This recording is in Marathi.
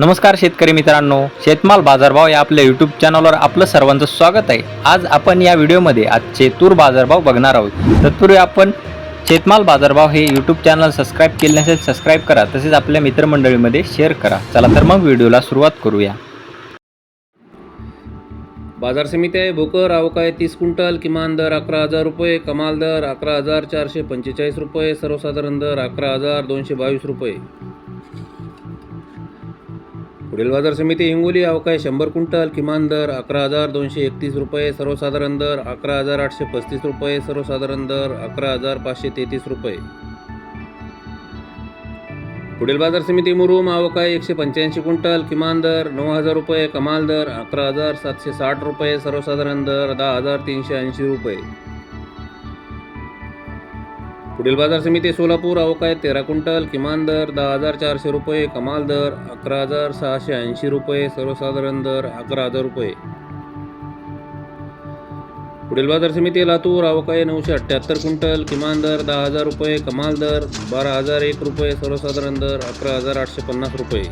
नमस्कार शेतकरी मित्रांनो शेतमाल बाजारभाव या आपल्या यूट्यूब चॅनलवर आपलं सर्वांचं स्वागत आहे. आज आपण या व्हिडिओमध्ये आजचे तूर बाजारभाव बघणार आहोत. तत्पूर्वी आपण शेतमाल बाजारभाव हे यूट्यूब चॅनल सबस्क्राईब केले नसेल सबस्क्राईब करा. तसेच आपल्या मित्रमंडळीमध्ये शेअर करा. चला तर मग व्हिडिओला सुरुवात करूया. बाजार समिती आहे भोकर अवकाय तीस क्विंटल किमान दर अकरा हजार रुपये कमाल दर अकरा हजार चारशे पंचेचाळीस रुपये सर्वसाधारण दर अकरा हजार दोनशे बावीस रुपये. पुढील बाजार समिती हिंगोली अवकाय शंभर क्विंटल किमान दर अकरा हजार दोनशे एकतीस रुपये सर्वसाधारण दर अकरा हजार आठशे पस्तीस रुपये सर्वसाधारण दर अकरा हजार पाचशे तेहतीस रुपये. पुढील बाजार समिती मुरुम अवकाय एकशे पंच्याऐंशी क्विंटल किमान दर नऊ हजार रुपये कमाल दर अकरा हजार सातशे साठ रुपये सर्वसाधारण दर दहा हजार तीनशे ऐंशी रुपये. पुढील बाजार समिती सोलापूर अवकाय तेरा क्विंटल किमान दर दहा हजार चारशे रुपये कमाल दर अकरा हजार सहाशे ऐंशी रुपये सर्वसाधारण दर अकरा हजार रुपये. पुढील बाजार समिती लातूर अवकाय नऊशे अठ्ठ्याहत्तर क्विंटल किमान दर दहा हजार रुपये कमाल दर बारा हजार एक रुपये सर्वसाधारण दर अकरा हजार आठशे पन्नास रुपये.